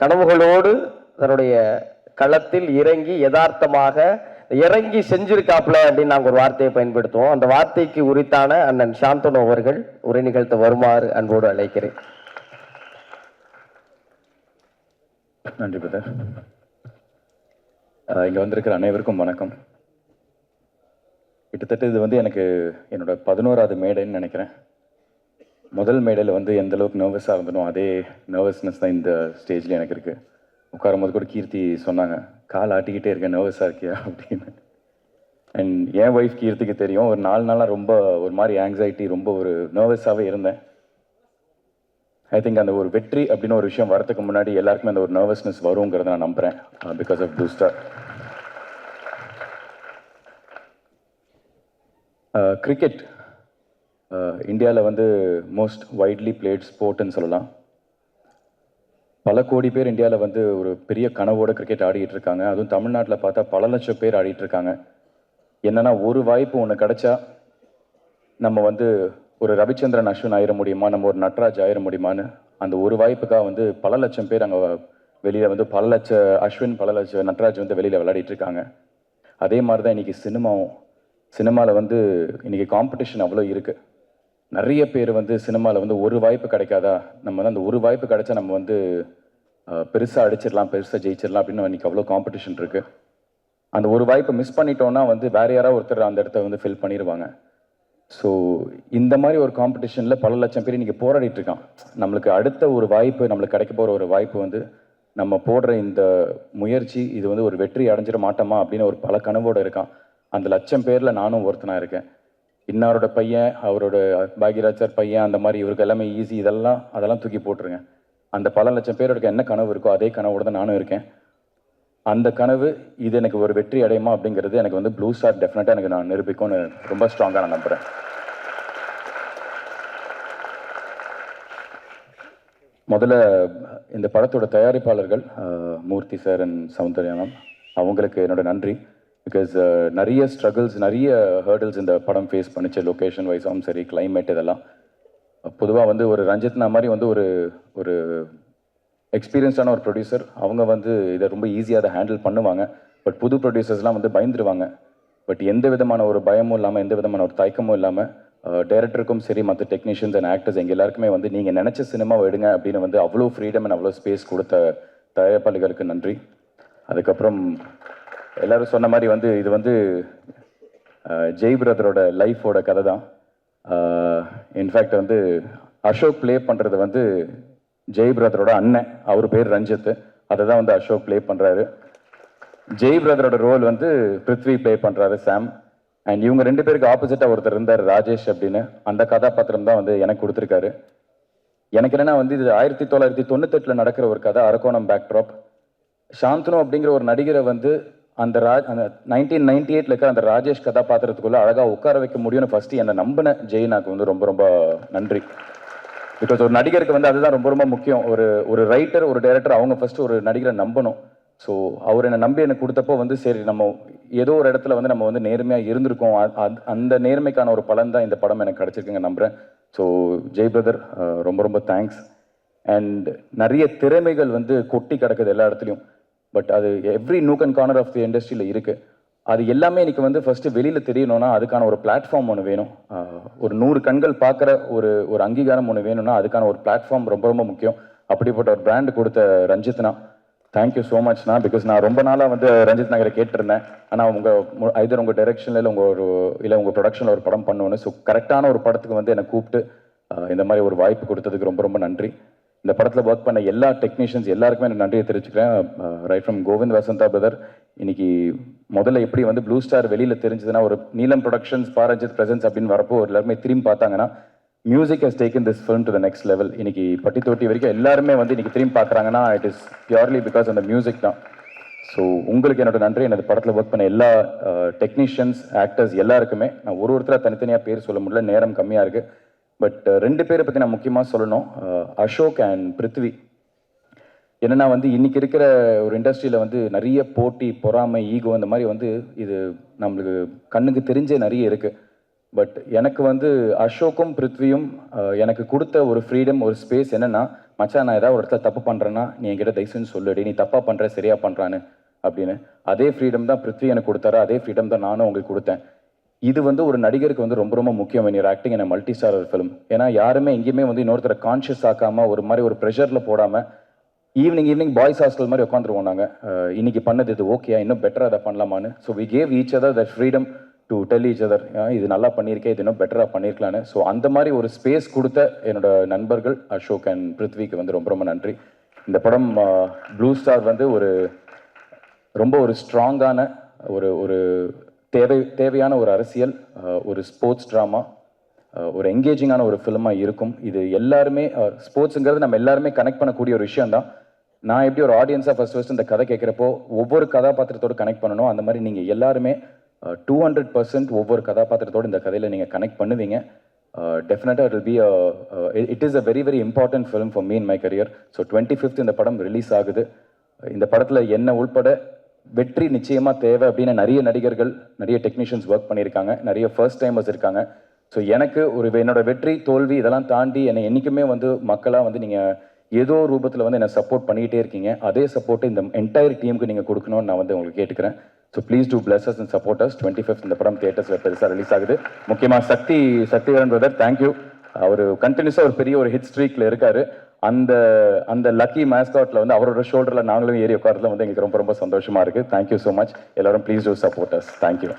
கனவுகளோடு தன்னுடைய களத்தில் இறங்கி யதார்த்தமாக இறங்கி செஞ்சிருக்காப்ல அப்படின்னு நாங்கள் ஒரு வார்த்தையை பயன்படுத்துவோம். அந்த வார்த்தைக்கு உரித்தான அண்ணன் சாந்தனு அவர்கள் உரை நிகழ்த்த வருமாறு அன்போடு அழைக்கிறேன். நன்றி பிரதர். இங்கே வந்திருக்கிற அனைவருக்கும் வணக்கம். கிட்டத்தட்ட இது வந்து எனக்கு என்னோட பதினோராவது மேடைன்னு நினைக்கிறேன். முதல் மேடையில் வந்து எந்த அளவுக்கு நர்வஸாக இருந்தனோ அதே நர்வஸ்னஸ் தான் இந்த ஸ்டேஜில் எனக்கு இருக்குது உட்காரும் போது கூட கீர்த்தி சொன்னாங்க கால் ஆட்டிக்கிட்டே இருக்கேன் நர்வஸாக இருக்கியா? அப்படின்னு. அண்ட் என் ஒய்ஃப் கீர்த்திக்கு தெரியும். ஒரு நாலு நாளாக ரொம்ப ஒரு மாதிரி ஆங்ஸைட்டி ரொம்ப ஒரு நர்வஸாகவே இருந்தேன். ஐ திங்க் அந்த ஒரு வெற்றி அப்படின்னு ஒரு விஷயம் வரதுக்கு முன்னாடி எல்லாருக்குமே அந்த ஒரு நர்வஸ்னஸ் வருங்கிறத நான் நம்புகிறேன் பிகாஸ் ஆஃப் பூஸ்டர் கிரிக்கெட் இந்தியாவில் வந்து மோஸ்ட் வைட்லி பிளேட் ஸ்போர்ட்னு சொல்லலாம். பல கோடி பேர் இந்தியாவில் வந்து ஒரு பெரிய கனவோட கிரிக்கெட் ஆடிட்டு இருக்காங்க. அதுவும் தமிழ்நாட்டில் பார்த்தா பல லட்சம் பேர் ஆடிட்டு இருக்காங்க. என்னன்னா ஒரு வாய்ப்பு ஒன்று கிடைச்சா நம்ம வந்து ஒரு ரவிச்சந்திரன் அஸ்வின் ஆயிட முடியுமா? நம்ம ஒரு நட்ராஜ் ஆயிட முடியுமான்னு அந்த ஒரு வாய்ப்புக்காக வந்து பல லட்சம் பேர் அங்கே வெளியில் வந்து பல லட்ச அஸ்வின் பல லட்ச நட்ராஜ் வந்து வெளியில் விளையாடிட்டு இருக்காங்க. அதே மாதிரி தான் இன்றைக்கி சினிமாவும். சினிமாவில் வந்து இன்றைக்கி காம்படிஷன் அவ்வளோ இருக்குது நிறைய பேர் வந்து சினிமாவில் வந்து ஒரு வாய்ப்பு கிடைக்காதா? நம்ம வந்து அந்த ஒரு வாய்ப்பு கிடைச்சா நம்ம வந்து பெருசாக அடிச்சிடலாம் பெருசாக ஜெயிச்சிடலாம் அப்படின்னு இன்றைக்கி அவ்வளோ காம்படிஷன் இருக்குது அந்த ஒரு வாய்ப்பை மிஸ் பண்ணிட்டோம்னா வந்து வேறு யாராவது ஒருத்தர் அந்த இடத்த வந்து ஃபில் பண்ணிடுவாங்க ஸோ இந்த மாதிரி ஒரு காம்படிஷனில் பல லட்சம் பேர் இன்றைக்கி போராடிட்டு இருக்கான் நம்மளுக்கு அடுத்த ஒரு வாய்ப்பு நம்மளுக்கு கிடைக்க போகிற ஒரு வாய்ப்பு வந்து நம்ம போடுற இந்த முயற்சி இது வந்து ஒரு வெற்றி அடைஞ்சிட மாட்டோமா அப்படின்னு ஒரு பல கனவோடு இருக்கான். அந்த லட்சம் பேரில் நானும் ஒருத்தனாக இருக்கேன். இன்னாரோட பையன் அவரோட பாக்யராஜர் பையன் அந்த மாதிரி இவருக்கு எல்லாமே ஈஸி இதெல்லாம் அதெல்லாம் தூக்கி போட்டுருங்க. அந்த பல லட்சம் பேரோட என்ன கனவு இருக்கோ அதே கனவோட தான் நானும் இருக்கேன். அந்த கனவு இது எனக்கு ஒரு வெற்றி அடையுமா அப்படிங்கிறது எனக்கு வந்து ப்ளூ ஸ்டார் டெஃபினட்டாக எனக்கு நான் நிரூபிக்கும்னு ரொம்ப ஸ்ட்ராங்காக நான் நம்புகிறேன் முதல்ல இந்த படத்தோட தயாரிப்பாளர்கள் Murthy sir and Soundarya ma'am அவங்களுக்கு என்னோட நன்றி. பிகாஸ் uh, நிறைய ஸ்ட்ரகிள்ஸ் நிறைய ஹேர்டில்ஸ் இந்த படம் ஃபேஸ் பண்ணுச்சு லொக்கேஷன் வைஸாகவும் சரி கிளைமேட் இதெல்லாம். பொதுவாக வந்து ஒரு ரஞ்சித்னா மாதிரி வந்து ஒரு ஒரு எக்ஸ்பீரியன்ஸான ஒரு ப்ரொடியூசர் அவங்க வந்து இதை ரொம்ப ஈஸியாக அதை ஹேண்டில் பண்ணுவாங்க. பட் புது ப்ரொடியூசர்ஸ்லாம் வந்து பயந்துருவாங்க. பட் எந்த விதமான ஒரு பயமும் இல்லாமல் எந்த விதமான ஒரு தயக்கமும் இல்லாமல் டைரக்டருக்கும் uh, சரி மற்ற டெக்னீஷியன்ஸ் அண்ட் ஆக்டர்ஸ் எங்கள் எல்லாருக்குமே வந்து நீங்கள் நினச்ச சினிமாவை எடுங்க அப்படின்னு வந்து அவ்வளோ ஃப்ரீடம் அண்ட் அவ்வளோ ஸ்பேஸ் கொடுத்த தயாரிப்பாளிகளுக்கு நன்றி. அதுக்கப்புறம் எல்லாரும் சொன்ன மாதிரி வந்து இது வந்து ஜெய் பிரதரோட லைஃபோட கதை தான் இன்ஃபேக்ட் வந்து அசோக் ப்ளே பண்ணுறது வந்து ஜெய் பிரதரோட அண்ணன். அவர் பேர் ரஞ்சித். அதை தான் வந்து அசோக் ப்ளே பண்ணுறாரு ஜெய் பிரதரோட ரோல் வந்து பிருத்வி ப்ளே பண்ணுறாரு சாம் அண்ட் இவங்க ரெண்டு பேருக்கு ஆப்போசிட்டாக ஒருத்தர் இருந்தார் ராஜேஷ் அப்படின்னு. அந்த கதாபாத்திரம் தான் வந்து எனக்கு கொடுத்துருக்காரு. எனக்கு என்னென்னா வந்து இது ஆயிரத்தி தொள்ளாயிரத்தி தொண்ணூத்தெட்டில் நடக்கிற ஒரு கதை அரக்கோணம் பேக்ட்ராப் சாந்தனு அப்படிங்கிற ஒரு நடிகரை வந்து அந்த ராஜ் அந்த நைன்டீன் நைன்டி எயிட்ல இருக்கிற அந்த ராஜேஷ் கதாபாத்திரத்துக்குள்ள அழகா உட்கார வைக்க முடியும்னு ஃபர்ஸ்ட் என்னை நம்பின ஜெயினாக்கு வந்து ரொம்ப ரொம்ப நன்றி. பிகாஸ் ஒரு நடிகருக்கு வந்து அதுதான் ரொம்ப ரொம்ப முக்கியம். ஒரு ஒரு ரைட்டர் ஒரு டைரக்டர் அவங்க ஃபர்ஸ்ட் ஒரு நடிகரை நம்பணும். ஸோ அவர் என்னை நம்பி எனக்கு கொடுத்தப்போ வந்து சரி நம்ம ஏதோ ஒரு இடத்துல வந்து நம்ம வந்து நேர்மையாக இருந்திருக்கோம். அந்த நேர்மைக்கான ஒரு பலன் தான் இந்த படம் எனக்கு கிடச்சிருக்குங்க நம்புறேன். ஸோ ஜெய் பிரதர் ரொம்ப ரொம்ப தேங்க்ஸ் அண்ட் நிறைய திறமைகள் வந்து கொட்டி கிடக்குது எல்லா இடத்துலையும். பட் அது every nook and corner of the இண்டஸ்ட்ரியில் இருக்குது அது எல்லாமே இன்றைக்கி வந்து ஃபஸ்ட்டு வெளியில் தெரியணும்னா அதுக்கான ஒரு பிளாட்ஃபார்ம் ஒன்று வேணும். ஒரு நூறு கண்கள் பார்க்குற ஒரு ஒரு அங்கீகாரம் ஒன்று வேணும்னா அதுக்கான ஒரு பிளாட்ஃபார்ம் ரொம்ப ரொம்ப முக்கியம். அப்படிப்பட்ட ஒரு பிராண்ட் கொடுத்த ரஞ்சித்னா தேங்க்யூ ஸோ மச்ண்ணா பிகாஸ் நான் ரொம்ப நாளாக வந்து ரஞ்சித் நகரை கேட்டிருந்தேன். ஆனால் உங்கள் ஐதர் உங்கள் டைரக்ஷனில் இல்லை உங்கள் ஒரு இல்லை உங்கள் ப்ரொடக்ஷனில் ஒரு படம் பண்ணுவேன்னு ஸோ கரெக்டான ஒரு படத்துக்கு வந்து என்னை கூப்பிட்டு இந்த மாதிரி ஒரு வாய்ப்பு கொடுத்ததுக்கு ரொம்ப ரொம்ப நன்றி. இந்த படத்தில் ஒர்க் பண்ண எல்லா டெக்னீஷியன்ஸ் எல்லாருக்குமே நான் நன்றியை தெரிவிச்சுக்கிறேன். Right from Govind Vasantha brother இன்னைக்கு முதல்ல எப்படி வந்து ப்ளூ ஸ்டார் வெளியில் தெரிஞ்சதுன்னா ஒரு நீலம் ப்ரொடக்ஷன்ஸ் பாரஞ்சித் பிரசன்ஸ் அப்படின்னு வரப்போ எல்லாருமே திரும்பி பார்த்தாங்கன்னா music has taken this film to the next level இன்னைக்கு பட்டி தொட்டி வரைக்கும் எல்லாருமே வந்து இன்னைக்கு திரும்பி பார்க்குறாங்கன்னா இட் இஸ் பியூர்லி பிகாஸ் அந்த மியூசிக் தான். ஸோ உங்களுக்கு என்னோட நன்றி. எனது படத்தில் ஒர்க் பண்ண எல்லா டெக்னீஷியன்ஸ் ஆக்டர்ஸ் எல்லாருக்குமே நான் ஒரு ஒருத்தராக தனித்தனியாக பேர் சொல்ல முடியல. நேரம் கம்மியாக இருக்குது பட் uh, ரெண்டு பேரை பற்றி நான் முக்கியமாக சொல்லணும். அசோக் அண்ட் பிருத்வி என்னென்னா வந்து இன்றைக்கி இருக்கிற ஒரு இண்டஸ்ட்ரியில் வந்து நிறைய போட்டி பொறாமை ஈகோ இந்த மாதிரி வந்து இது நம்மளுக்கு கண்ணுக்கு தெரிஞ்சே நிறைய இருக்குது பட் எனக்கு வந்து அசோக்கும் பிருத்வியும் uh, எனக்கு கொடுத்த ஒரு ஃப்ரீடம் ஒரு ஸ்பேஸ் என்னென்னா மச்சான் நான் ஏதாவது ஒரு இடத்துல தப்பு பண்ணுறேன்னா நீ என்கிட்ட தயவு சொல்லுடி நீ தப்பாக பண்ணுற சரியாக பண்ணுறான்னு அப்படின்னு. அதே ஃப்ரீடம் தான் பிருத்வி எனக்கு கொடுத்தாரு. அதே ஃப்ரீடம் தான் நானும் உங்களுக்கு கொடுத்தேன். இது வந்து ஒரு நடிகருக்கு வந்து ரொம்ப ரொம்ப முக்கியம் when ஆக்டிங் என் மல்டி ஸ்டார் ஃபிலிம் ஏன்னா யாருமே எங்கேயுமே வந்து இன்னொருத்தரை கான்ஷியஸ் ஆக்காம ஒரு மாதிரி ஒரு ப்ரெஷரில் போடாமல் ஈவினிங் ஈவினிங் பாய்ஸ் ஹாஸ்டல் மாதிரி உட்காந்துருவோம் நாங்கள் இன்னைக்கு பண்ணது இது ஓகே இன்னும் பெட்டராக அதை பண்ணலாமான்னு. So we gave each other that freedom to tell each other இது நல்லா பண்ணியிருக்கேன் இது இன்னும் பெட்டராக பண்ணியிருக்கலான்னு ஸோ அந்த மாதிரி ஒரு ஸ்பேஸ் கொடுத்த என்னோட நண்பர்கள் அசோக் அண்ட் பிருத்விக்கு வந்து ரொம்ப ரொம்ப நன்றி. இந்த படம் ப்ளூ ஸ்டார் வந்து ஒரு ரொம்ப ஒரு ஸ்ட்ராங்கான ஒரு ஒரு தேவை தேவையான ஒரு அரசியல் ஒரு ஸ்போர்ட்ஸ் ட்ராமா ஒரு எங்கேஜிங்கான ஒரு ஃபிலிமாக இருக்கும். இது எல்லாருமே ஸ்போர்ட்ஸுங்கிறது நம்ம எல்லாருமே கனெக்ட் பண்ணக்கூடிய ஒரு விஷயம் தான். நான் எப்படி ஒரு ஆடியன்ஸாக ஃபஸ்ட் ஃபஸ்ட் இந்த கதை கேட்குறப்போ ஒவ்வொரு கதாபாத்திரத்தோடு கனெக்ட் பண்ணணும் அந்த மாதிரி நீங்கள் எல்லாருமே டூ ஹண்ட்ரட் பர்சன்ட் ஒவ்வொரு கதாபாத்திரத்தோடு இந்த கதையில் நீங்கள் கனெக்ட் பண்ணுவீங்க. டெஃபினட்டாக it be it is a very very important film for me in my career so twenty fifth இந்த படம் ரிலீஸ் ஆகுது. இந்த படத்தில் என்ன உள்பட வெற்றி நிச்சயமாக தேவை அப்படின்னு நிறைய நடிகர்கள் நிறைய டெக்னீஷியன்ஸ் ஒர்க் பண்ணியிருக்காங்க. நிறைய ஃபர்ஸ்ட் டைமர்ஸ் இருக்காங்க. ஸோ எனக்கு ஒரு என்னோட வெற்றி தோல்வி இதெல்லாம் தாண்டி என்னை என்றைக்குமே வந்து மக்களாக வந்து நீங்கள் ஏதோ ரூபத்தில் வந்து என்னை சப்போர்ட் பண்ணிக்கிட்டே இருக்கீங்க. அதே சப்போர்ட்டு இந்த என்டையர் டீமுக்கு நீங்கள் கொடுக்கணும்னு நான் வந்து உங்களுக்கு கேட்டுக்கிறேன். So please do blesses and supporters twenty fifth இந்த படம் தியேட்டர்ஸில் பெருசாக ரிலீஸ் ஆகுது. முக்கியமாக சக்தி சக்திவேரன் பிரதர் தேங்க்யூ அவர் கண்டினியூஸாக ஒரு பெரிய ஒரு ஹிட் ஸ்ட்ரீக்கில் இருக்காரு. அந்த அந்த லக்கி மேஸ்காட்ல வந்து அவரோட ஷோல்டரில் நாங்களும் ஏறி உட்காரத்தில் வந்து எங்களுக்கு ரொம்ப ரொம்ப சந்தோஷமா இருக்கு. தேங்க்யூ ஸோ மச் எல்லாரும் please do support us thank you